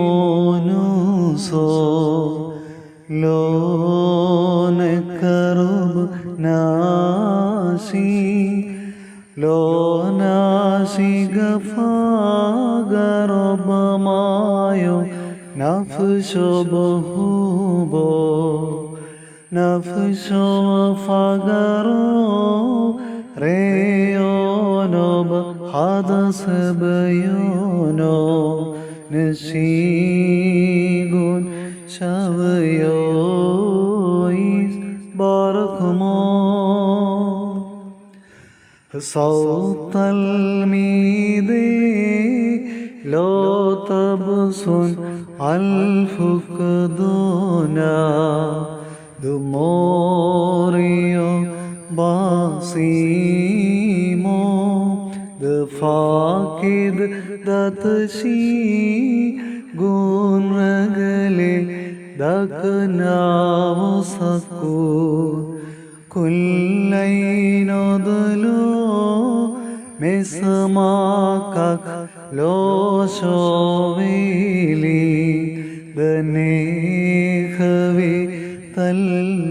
ഹൈമോനുസോ ലോനക്കറുബ് നാശി ലോനാശി ഗഫാഗറബമായോ നഫ്ശോ ബഹുബോ نفشو فقرو ريونو بحدث بيونو نشيقون شبيويس باركمون صوت الميدي لو تبصن الفقدونا മോറിയോ ബാസിമോ? ഫാക്കിദ് ദത്ശീ ഗുണകളെ ദഗ്നാവോ സക്കൂ? കുല്ലൈനൊതലോ മെസ്മാകക് ലോശോവേലി ദനേഹവേ കൽമീതോ